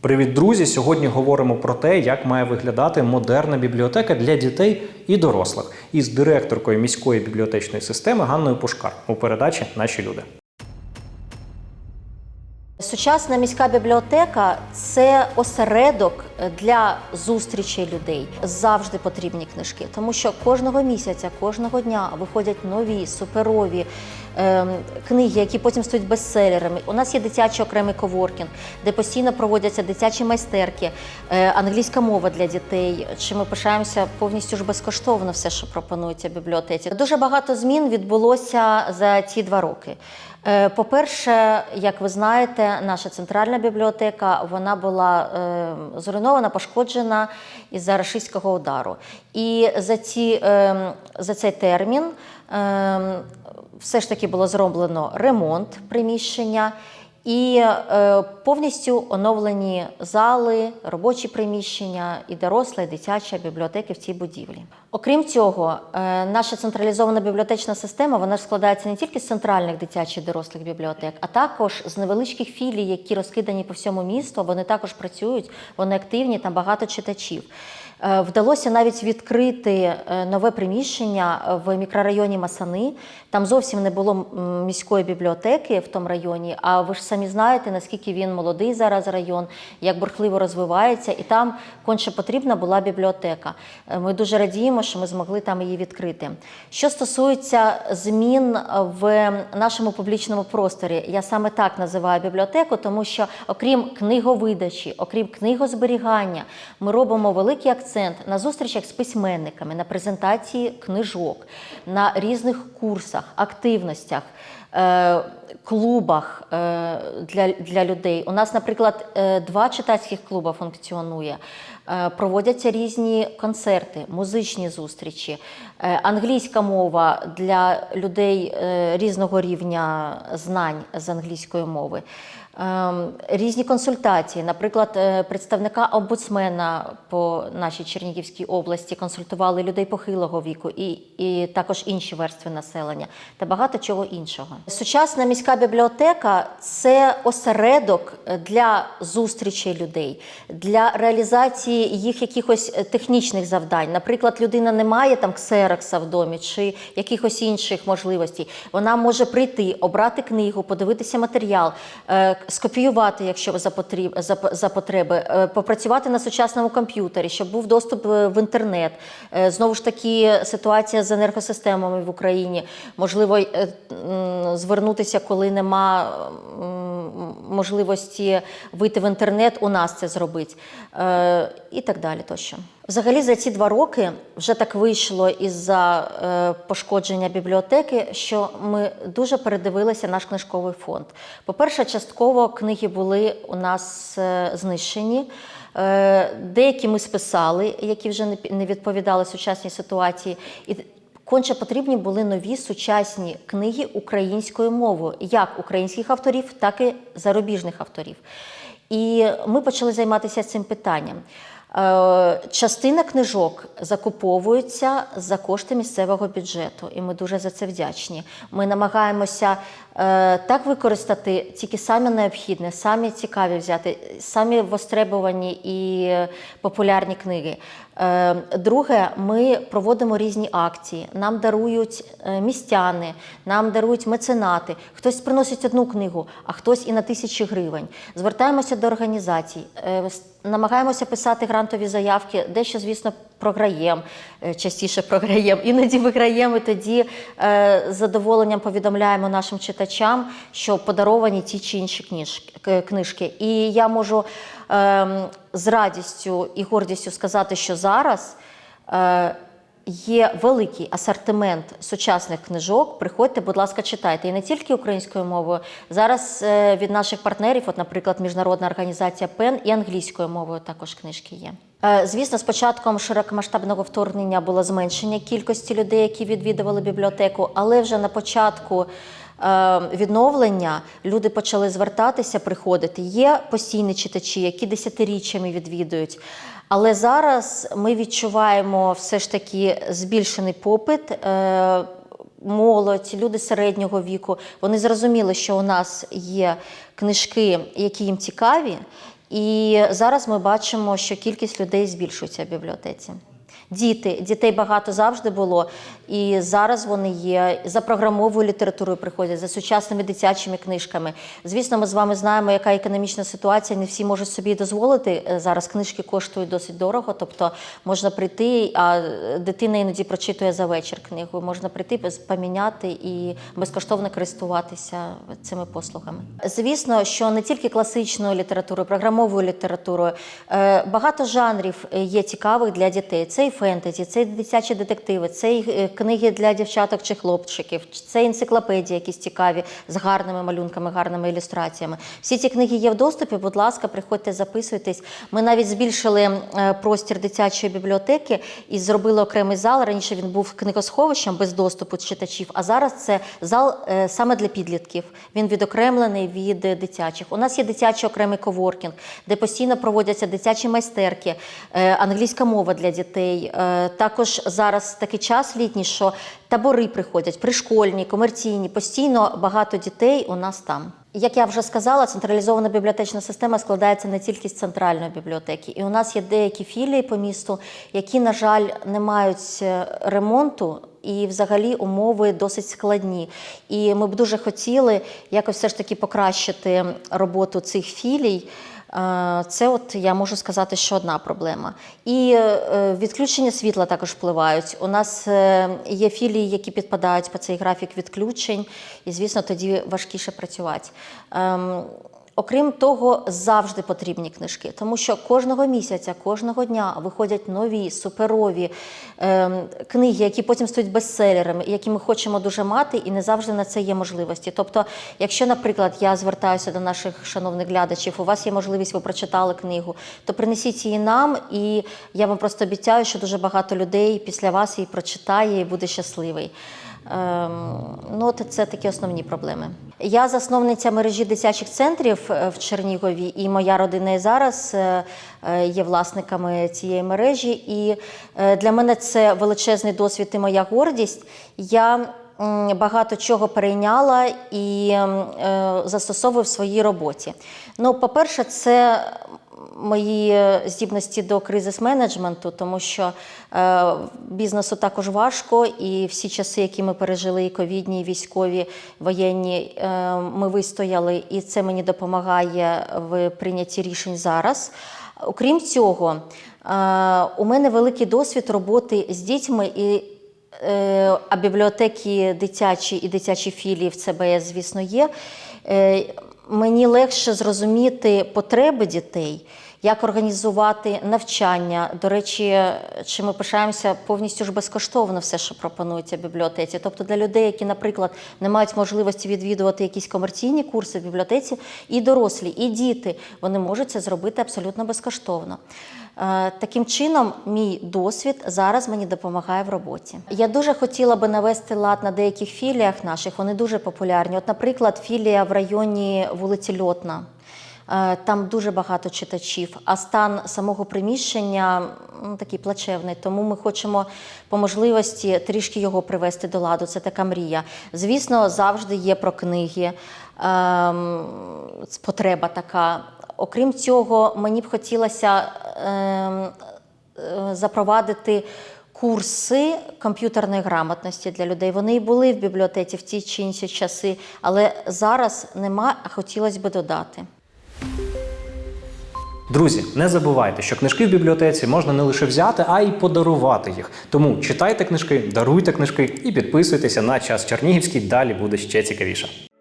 Привіт, друзі! Сьогодні говоримо про те, як має виглядати модерна бібліотека для дітей і дорослих із директоркою міської бібліотечної системи Ганною Пушкар у передачі Наші люди. Сучасна міська бібліотека це осередок для зустрічей людей. Завжди потрібні книжки, тому що кожного місяця, кожного дня виходять нові суперові книги, які потім стають бестселерами. У нас є дитячий окремий коворкінг, де постійно проводяться дитячі майстерки, е, англійська мова для дітей. Чи ми пишаємося повністю ж безкоштовно все, що пропонується бібліотеці. Дуже багато змін відбулося за ці два роки. Е, По-перше, як ви знаєте, наша центральна бібліотека вона була е, зруйнована, пошкоджена із-за рашистського удару. І за, ці, е, за цей термін е, все ж таки було зроблено ремонт приміщення. І е, повністю оновлені зали, робочі приміщення, і доросла, і дитяча бібліотеки в цій будівлі. Окрім цього, е, наша централізована бібліотечна система вона складається не тільки з центральних дитячих дорослих бібліотек, а також з невеличких філій, які розкидані по всьому місту. Вони також працюють, вони активні, там багато читачів. Е, Вдалося навіть відкрити е, нове приміщення в мікрорайоні Масани. Там зовсім не було міської бібліотеки в тому районі. А ви ж самі знаєте, наскільки він молодий зараз район, як бурхливо розвивається, і там конче потрібна була бібліотека. Ми дуже радіємо, що ми змогли там її відкрити. Що стосується змін в нашому публічному просторі, я саме так називаю бібліотеку, тому що окрім книговидачі, окрім книгозберігання, ми робимо великий акцент на зустрічах з письменниками, на презентації книжок, на різних курсах, активностях. Е, Клубах е, для, для людей. У нас, наприклад, е, два читацьких клуби функціонує. Проводяться різні концерти, музичні зустрічі, англійська мова для людей різного рівня знань з англійської мови. Ем, Різні консультації, наприклад, е, представника омбудсмена по нашій Чернігівській області консультували людей похилого віку і, і також інші верстви населення та багато чого іншого. Сучасна міська бібліотека це осередок для зустрічей людей, для реалізації їх якихось технічних завдань. Наприклад, людина не має там ксерокса в домі чи якихось інших можливостей. Вона може прийти, обрати книгу, подивитися матеріал, е, скопіювати, якщо за потріб, за, потреби, е, попрацювати на сучасному комп'ютері, щоб був доступ е, в інтернет. Е, Знову ж таки, ситуація з енергосистемами в Україні. Можливо, звернутися, коли нема можливості вийти в інтернет, у нас це зробить. Е, І так далі тощо. Взагалі за ці два роки вже так вийшло із-за е, пошкодження бібліотеки, що ми дуже передивилися наш книжковий фонд. По-перше, частково книги були у нас е, знищені. Деякі ми списали, які вже не відповідали сучасній ситуації. І конче потрібні були нові сучасні книги українською мовою, як українських авторів, так і зарубіжних авторів. І ми почали займатися цим питанням. Е, Частина книжок закуповується за кошти місцевого бюджету, і ми дуже за це вдячні. Ми намагаємося так використати тільки самі необхідне, самі цікаві взяти, самі востребовані і популярні книги. Е, Друге, ми проводимо різні акції. Нам дарують е, містяни, нам дарують меценати. Хтось приносить одну книгу, а хтось і на тисячі гривень. Звертаємося до організацій, е, намагаємося писати грантові заявки, дещо, звісно, програємо, е, частіше програємо, іноді виграємо. І тоді е, з задоволенням повідомляємо нашим читачам, що подаровані ті чи інші книжки. І я можу ем, з радістю і гордістю сказати, що зараз. Є великий асортимент сучасних книжок. Приходьте, будь ласка, читайте. І не тільки українською мовою. Зараз е, від наших партнерів, от, наприклад, міжнародна організація ПЕН і англійською мовою також книжки є. Е, Звісно, з початком широкомасштабного вторгнення було зменшення кількості людей, які відвідували бібліотеку, але вже на початку е, відновлення люди почали звертатися, приходити. Є постійні читачі, які десятиріччями відвідують. Але зараз ми відчуваємо все ж таки збільшений попит. е, молодь, люди середнього віку, вони зрозуміли, що у нас є книжки, які їм цікаві, і зараз ми бачимо, що кількість людей збільшується в бібліотеці. Діти, дітей багато завжди було, і зараз вони є за програмовою літературою приходять, за сучасними дитячими книжками. Звісно, ми з вами знаємо, яка економічна ситуація. Не всі можуть собі дозволити. Е, Зараз книжки коштують досить дорого, тобто можна прийти, а е, дитина іноді прочитує за вечір книгу. Можна прийти, поміняти і безкоштовно користуватися цими послугами. Звісно, що не тільки класичною літературою, програмовою літературою, е, багато жанрів є цікавих для дітей. Це і фентезі, це дитячі детективи, це е, книги для дівчаток чи хлопчиків, це енциклопедії, якісь цікаві з гарними малюнками, гарними ілюстраціями. Всі ці книги є в доступі. Будь ласка, приходьте, записуйтесь. Ми навіть збільшили е, простір дитячої бібліотеки і зробили окремий зал. Раніше він був книгосховищем без доступу читачів, а зараз це зал е, саме для підлітків. Він відокремлений від дитячих. У нас є дитячий окремий коворкінг, де постійно проводяться дитячі майстерки, англійська мова для дітей. Е, Також зараз такий час літній, що табори приходять, пришкольні, комерційні, постійно багато дітей у нас там. Як я вже сказала, централізована бібліотечна система складається не тільки з центральної бібліотеки. І у нас є деякі філії по місту, які, на жаль, не мають е, ремонту. І взагалі умови досить складні. І ми б дуже хотіли якось все ж таки покращити роботу цих філій. Е, Це, от я можу сказати, що одна проблема. І е, відключення світла також впливають. У нас е, є філії, які підпадають по цей графік відключень, і, звісно, тоді важкіше працювати. Окрім того, завжди потрібні книжки, тому що кожного місяця, кожного дня виходять нові суперові ем, книги, які потім стають бестселерами, які ми хочемо дуже мати, і не завжди на це є можливості. Тобто, якщо, наприклад, я звертаюся до наших шановних глядачів, у вас є можливість, ви прочитали книгу, то принесіть її нам, і я вам просто обіцяю, що дуже багато людей після вас її прочитає і буде щасливий. Ем, ну, от це такі основні проблеми. Я засновниця мережі дитячих центрів е, в Чернігові, і моя родина і зараз е, е, є власниками цієї мережі. І для мене це величезний досвід і моя гордість. Я багато чого перейняла і застосовую в своїй роботі. Ну, по-перше, це мої здібності до кризис-менеджменту, тому що е, бізнесу також важко, і всі часи, які ми пережили, і ковідні, і військові, воєнні, е, ми вистояли, і це мені допомагає в прийнятті рішень зараз. Окрім цього, е, у мене великий досвід роботи з дітьми і Е, А бібліотеки дитячі і дитячі філії в ЦБС, звісно, є. Мені легше зрозуміти потреби дітей, як організувати навчання. До речі, чи ми пишаємося повністю ж безкоштовно все, що пропонується в бібліотеці. Тобто для людей, які, наприклад, не мають можливості відвідувати якісь комерційні курси в бібліотеці, і дорослі, і діти, вони можуть це зробити абсолютно безкоштовно. Е, Таким чином, мій досвід зараз мені допомагає в роботі. Я дуже хотіла би навести лад на деяких філіях наших. Вони дуже популярні. От, наприклад, філія в районі вулиці Льотна. Е, Там дуже багато читачів, а стан самого приміщення м, такий плачевний. Тому ми хочемо по можливості трішки його привести до ладу. Це така мрія. Звісно, завжди є про книги. ем, Потреба така. Окрім цього, мені б хотілося ем, е, запровадити курси комп'ютерної грамотності для людей. Вони і були в бібліотеці в ті чи інші часи, але зараз нема, а хотілося б додати. Друзі, не забувайте, що книжки в бібліотеці можна не лише взяти, а й подарувати їх. Тому читайте книжки, даруйте книжки і підписуйтеся на час Чернігівський. Далі буде ще цікавіше.